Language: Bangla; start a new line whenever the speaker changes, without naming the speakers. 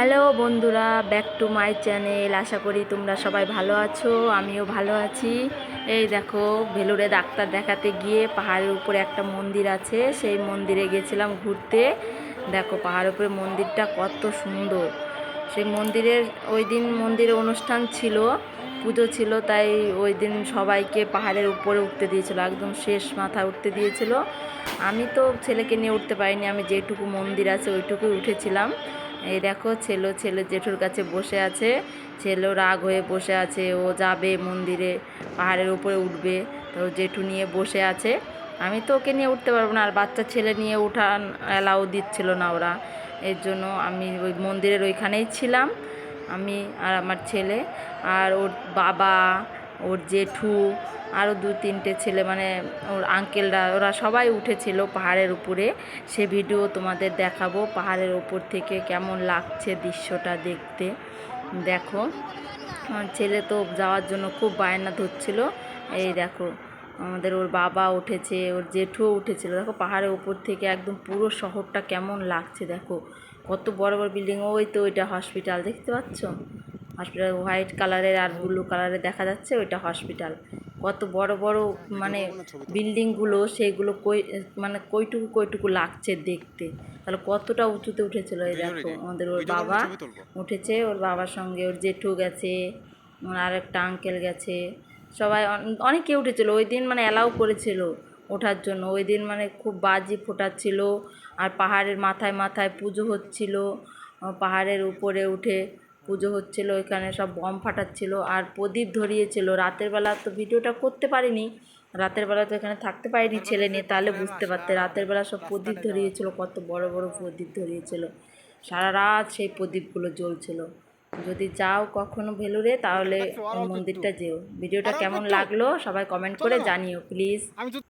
হ্যালো বন্ধুরা ব্যাক টু মাই চ্যানেল আশা করি তোমরা সবাই ভালো আছো, আমিও ভালো আছি। এই দেখো, ভেলুরে ডাক্তার দেখাতে গিয়ে পাহাড়ের উপরে একটা মন্দির আছে, সেই মন্দিরে গেছিলাম ঘুরতে। দেখো, পাহাড়ের উপরে মন্দিরটা কত সুন্দর। সেই মন্দিরের, ওই দিন মন্দিরে অনুষ্ঠান ছিল, পুজো ছিল, তাই ওই দিন সবাইকে পাহাড়ের উপরে উঠতে দিয়েছিল, একদম শেষ মাথা উঠতে দিয়েছিল। আমি তো ছেলেকে নিয়ে উঠতে পারিনি, আমি যেটুকু মন্দির আছে ওইটুকুই উঠেছিলাম। এই দেখো ছেলে ছেলে জেঠুর কাছে বসে আছে। ছেলেও রাগ হয়ে বসে আছে, ও যাবে মন্দিরে, পাহাড়ের উপরে উঠবে। তো জেঠু নিয়ে বসে আছে। আমি তো ওকে নিয়ে উঠতে পারব না, আর বাচ্চা ছেলে নিয়ে উঠান অ্যালাউ দিচ্ছিল না ওরা। এর জন্য আমি ওই মন্দিরের ওইখানেই ছিলাম, আমি আর আমার ছেলে। আর ওর বাবা ওর জেঠু আরও দু তিনটে ছেলে মানে ওর আঙ্কেলরা ওরা সবাই উঠেছিল পাহাড়ের উপরে। সে ভিডিও তোমাদের দেখাবো পাহাড়ের ওপর থেকে কেমন লাগছে দৃশ্যটা দেখতে। দেখো ছেলে তো যাওয়ার জন্য খুব বায়না ধরছিল। এই দেখো, আমাদের ওর বাবা উঠেছে, ওর জেঠুও উঠেছিল। দেখো, পাহাড়ের উপর থেকে একদম পুরো শহরটা কেমন লাগছে, দেখো। কত বড় বড় বিল্ডিং ওই তো ওইটা হসপিটাল দেখতে পাচ্ছ? হসপিটাল হোয়াইট কালারের আর ব্লু কালারের দেখা যাচ্ছে ওইটা হসপিটাল। কত বড় বড় মানে বিল্ডিংগুলো সেইগুলো কই মানে কইটুকু কইটুকু লাগছে দেখতে। তাহলে কতটা উঁচুতে উঠেছিল এই দেখো আমাদের ওর বাবা উঠেছে ওর বাবার সঙ্গে ওর জেঠু গেছে আর একটা আঙ্কেল গেছে। সবাই অন- অনেকে উঠেছিল ওই দিন মানে অ্যালাউ করেছিল ওঠার জন্য। ওই দিন মানে খুব বাজি ফোটাচ্ছিল আর পাহাড়ের মাথায় মাথায় পুজো হচ্ছিল পাহাড়ের উপরে উঠে পুজো হচ্ছিল এখানে সব বম ফাটাচ্ছিল আর প্রদীপ ধরিয়েছিল। রাতের বেলা তো ভিডিওটা করতে পারিনি। রাতের বেলা তো এখানে থাকতে পারিনি ছেলে নিয়ে তাহলে বুঝতে পারতে। রাতের বেলা সব প্রদীপ ধরিয়েছিল কত বড় বড় প্রদীপ ধরিয়েছিল। সারা রাত সেই প্রদীপগুলো জ্বলছিল। যদি যাও কখনো ভেলুরে তাহলে মন্দিরটা যেও। ভিডিওটা কেমন লাগল সবাই কমেন্ট করে জানিও প্লিজ।